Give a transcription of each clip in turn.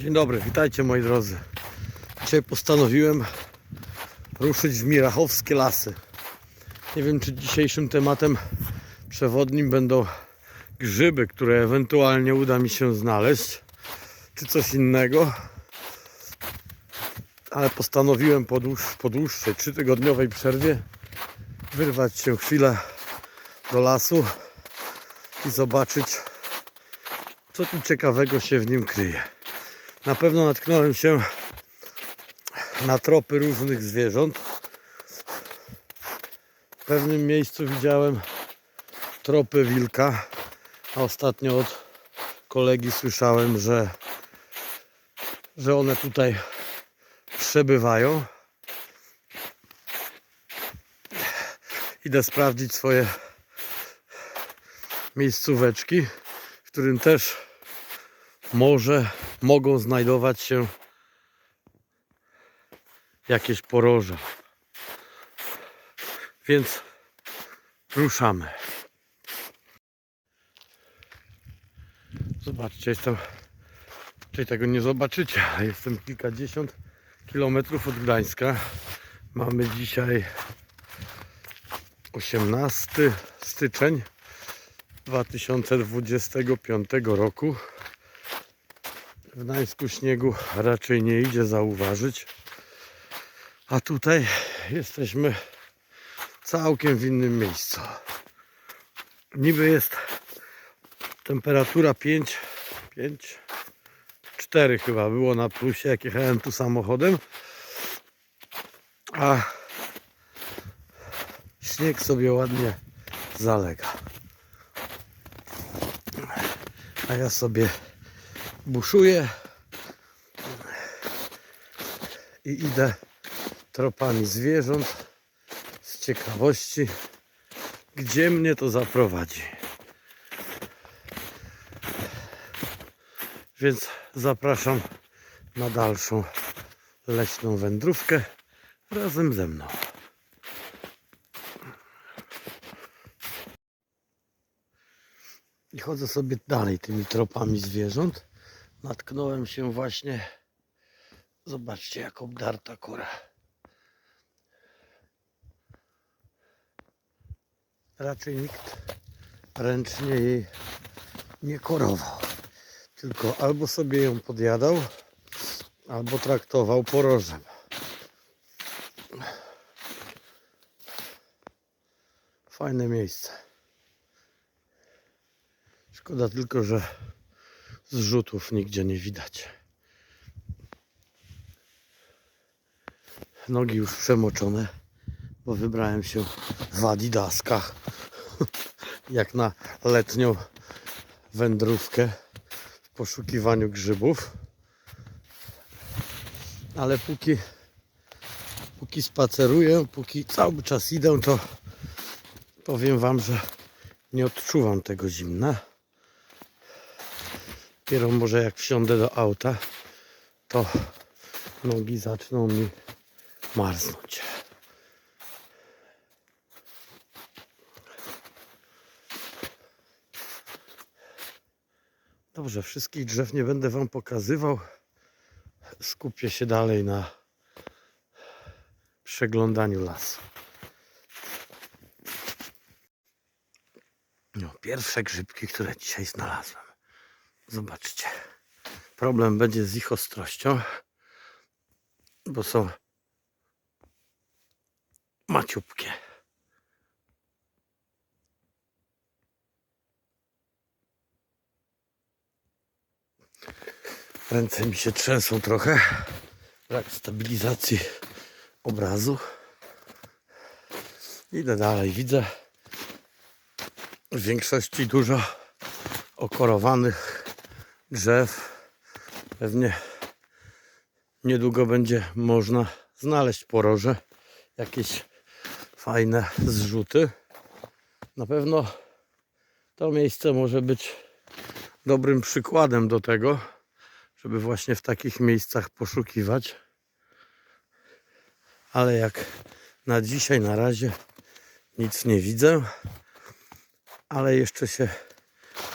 Dzień dobry, witajcie moi drodzy. Dzisiaj postanowiłem ruszyć w Mirachowskie Lasy. Nie wiem, czy dzisiejszym tematem przewodnim będą grzyby, które ewentualnie uda mi się znaleźć, czy coś innego. Ale postanowiłem po, dłuż, po dłuższej, trzytygodniowej przerwie wyrwać się chwilę do lasu i zobaczyć, co tu ciekawego się w nim kryje. Na pewno natknąłem się na tropy różnych zwierząt. W pewnym miejscu widziałem tropy wilka, a ostatnio od kolegi słyszałem, że, że one tutaj przebywają. Idę sprawdzić swoje miejscóweczki, w którym też może mogą znajdować się jakieś poroże. Więc ruszamy. Zobaczcie, jestem. Czyli tego nie zobaczycie, ale jestem kilkadziesiąt kilometrów od Gdańska. Mamy dzisiaj 18 styczeń 2025 roku. W Gdańsku śniegu raczej nie idzie zauważyć. A tutaj jesteśmy całkiem w innym miejscu. Niby jest temperatura 5, 5, 4 chyba było na plusie, jak jechałem tu samochodem. A śnieg sobie ładnie zalega. A ja sobie buszuję i idę tropami zwierząt z ciekawości, gdzie mnie to zaprowadzi. Więc zapraszam na dalszą leśną wędrówkę razem ze mną. I chodzę sobie dalej tymi tropami zwierząt. Natknąłem się właśnie. Zobaczcie, jak obdarta kora. Raczej nikt ręcznie jej nie korował. Tylko albo sobie ją podjadał, albo traktował porożem. Fajne miejsce. Szkoda tylko, że zrzutów nigdzie nie widać. Nogi już przemoczone, bo wybrałem się w adidaskach, jak na letnią wędrówkę w poszukiwaniu grzybów. Ale póki, póki spaceruję, póki cały czas idę, to powiem Wam, że nie odczuwam tego zimna. Dopiero może jak wsiądę do auta, to nogi zaczną mi marznąć. Dobrze, wszystkich drzew nie będę Wam pokazywał. Skupię się dalej na przeglądaniu lasu. No, pierwsze grzybki, które dzisiaj znalazłem. Zobaczcie. Problem będzie z ich ostrością, bo są maciupkie. Ręce mi się trzęsą trochę. Brak stabilizacji obrazu. Idę dalej. Widzę w większości dużo okorowanych drzew. Pewnie niedługo będzie można znaleźć poroże, jakieś fajne zrzuty. Na pewno to miejsce może być dobrym przykładem do tego, żeby właśnie w takich miejscach poszukiwać. Ale jak na dzisiaj, na razie nic nie widzę, ale jeszcze się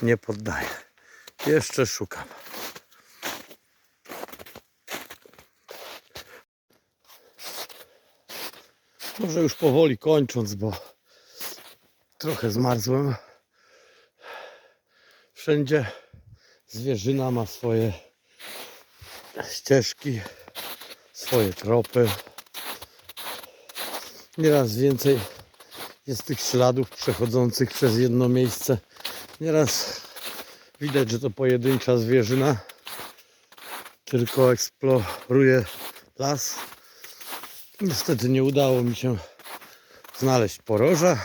nie poddaję. Jeszcze szukam. Może już powoli kończąc, bo trochę zmarzłem. Wszędzie zwierzyna ma swoje ścieżki, swoje tropy. Nieraz więcej jest tych śladów przechodzących przez jedno miejsce. Nieraz widać, że to pojedyncza zwierzyna tylko eksploruje las. Niestety nie udało mi się znaleźć poroża,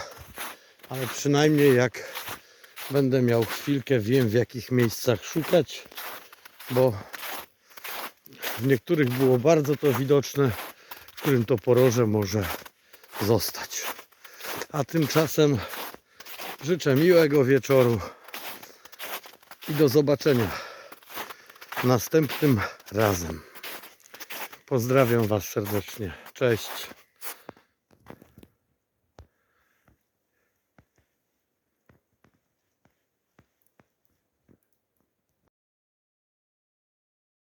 ale przynajmniej jak będę miał chwilkę, wiem w jakich miejscach szukać, bo w niektórych było bardzo to widoczne, w którym to poroże może zostać. A tymczasem życzę miłego wieczoru i do zobaczenia następnym razem. Pozdrawiam Was serdecznie. Cześć.